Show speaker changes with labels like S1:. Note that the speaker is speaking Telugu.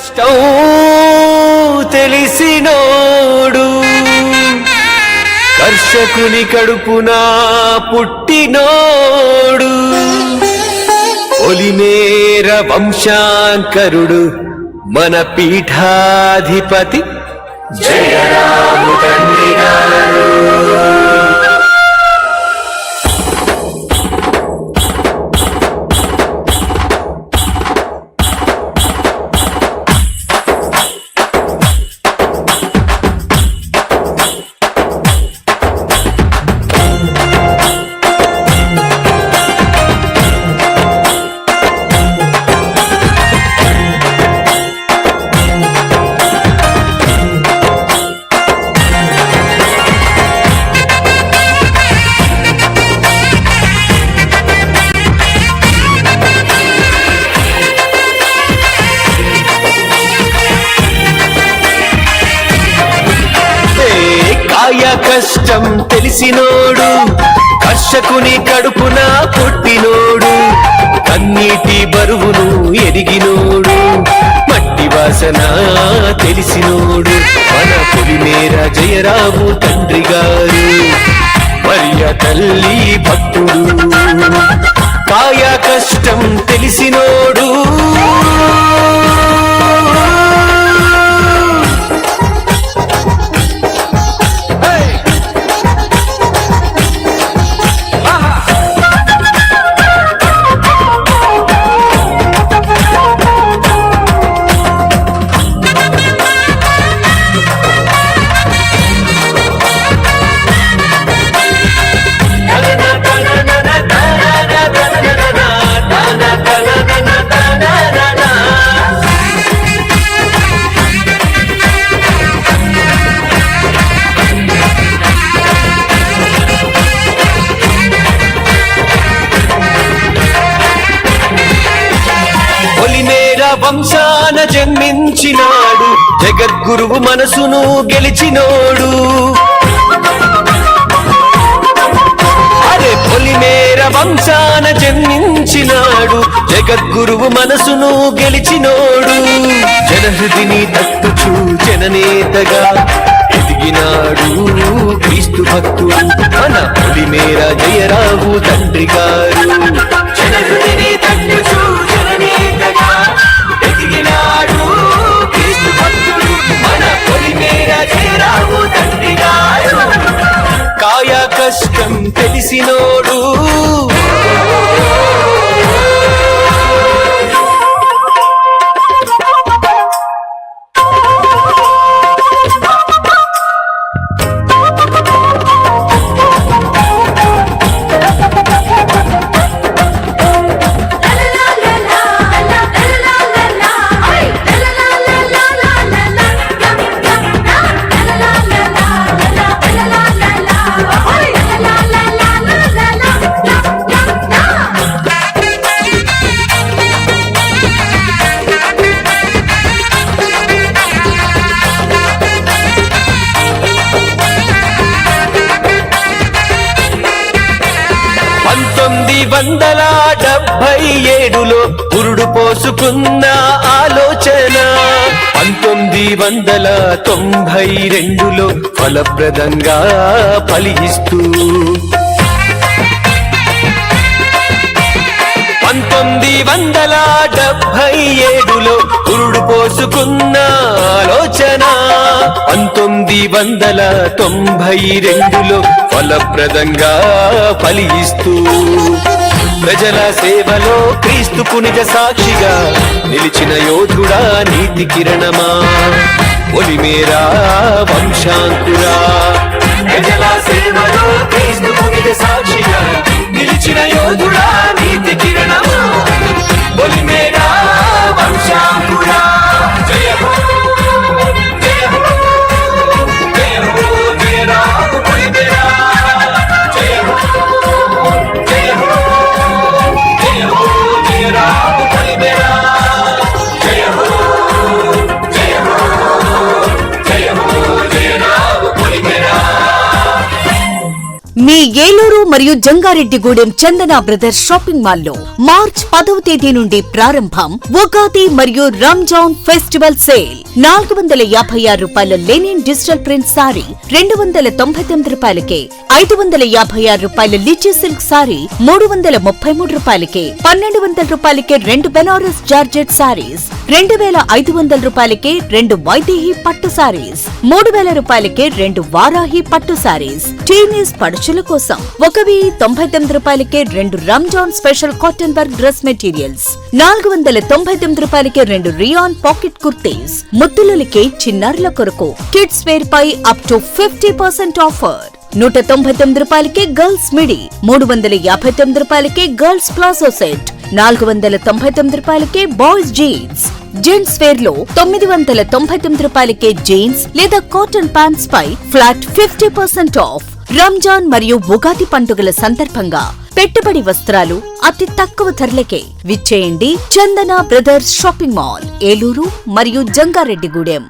S1: కష్టం తెలిసినోడు. కర్షకుని కడుపున పుట్టినోడు. ఒలిమేర వంశాంకరుడు మన పీఠాధిపతి. జయరాము తండ్రి గారు కాయ కష్టం తెలిసినోడు కర్షకుని కడుపున పుట్టినోడు కన్నీటి బరువును ఎరిగినోడు మట్టి వాసన తెలిసినోడు. మన పులిమేర జయరాము తండ్రి గారు మరియ తల్లి భక్తుడు. కాయ కష్టం తెలిసిన వంశాన జన్మించినాడు. జగద్గురువు మనసును గెలిచినోడు. అరే పొలిమేర వంశాన జన్మించినాడు. జగద్గురువు మనసును గెలిచినోడు. జనహృదిని తట్టుచు జననేతగా ఎదిగినాడు క్రీస్తు భక్తుడు. మన పొలిమేర జయరావు తండ్రి గారు. కష్టం తెలిసినోడు. వందల డెబ్బై ఏడులో పురుడు పోసుకున్న ఆలోచన. పంతొమ్మిది వందల తొంభై రెండులో ఫలప్రదంగా ఫలిస్తూ. పంతొమ్మిది వందల డెబ్బై ఏడులో పురుడు పోసుకున్న ఆలోచన. పంతొమ్మిది వందల తొంభై రెండులో ఫలప్రదంగా ఫలిస్తూ ప్రజల సేవలో క్రీస్తుకు నిజ సాక్షిగా నిలిచిన యోధుడా నీతి కిరణమా ఒలిమేరా వంశాంకురా. ప్రజల సేవలో క్రీస్తుకు నిజ సాక్షిగా నిలిచిన యోధుడా నీతి
S2: మీ ఏలూరు మరియు జంగారెడ్డిగూడెం చందన బ్రదర్స్ షాపింగ్ మాల్లో మార్చ్ పదవ తేదీ నుండి ప్రారంభం ఉగాది మరియు రంజాన్ ఫెస్టివల్ సేల్. నాలుగు వందల యాభై ఆరు రూపాయల లెనిన్ డిజిటల్ ప్రింట్ సారీ రెండు వందల తొంభై తొమ్మిది రూపాయలకే ఐదు వందల యాభై ఆరు రూపాయల లిచీ సిల్క్ సారీ మూడు వందల ముప్పై మూడు రూపాయలకే పన్నెండు వందల రూపాయలకే రెండు బెనారస్ జార్జెట్ సారీస్ రెండు వేల ఐదు వందల రూపాయలకే రెండు వైదేహి పట్టు సారీస్ మూడు వేల రూపాయలకే రెండు వారాహి పట్టు సారీస్. టీనేజ్ ఖర్చుల కోసం ఒక వెయ్యి తొంభై తొమ్మిది రూపాయలకే రెండు Ramzan special cotton work dress materials నాలుగు వందల తొంభై తొమ్మిది రూపాయలకే రెండు రియాన్ పాకెట్ కుర్తీస్ ముద్దులకే చిన్నారుల కొరకు kids wear pi up to fifty percent offer. నూట తొంభై తొమ్మిది రూపాయలకే గర్ల్స్ మిడి మూడు వందల యాభై తొమ్మిది రూపాయలకే గర్ల్స్ ప్లాజో సెట్ నాలుగు వందల తొంభై తొమ్మిది రూపాయలకే బాయ్స్ జీన్స్. జెంట్స్ వేర్లో తొమ్మిది వందల తొంభై తొమ్మిది రూపాయలకే జీన్స్ లేదా కాటన్ ప్యాంట్స్ పై flat fifty percent off. Ramzan మరియు ఉగాది పండుగల సందర్భంగా పెట్టుబడి వస్త్రాలు అతి తక్కువ ధరలకే విచ్చేయండి Chandana brothers shopping mall Eluru మరియు జంగారెడ్డిగూడెం.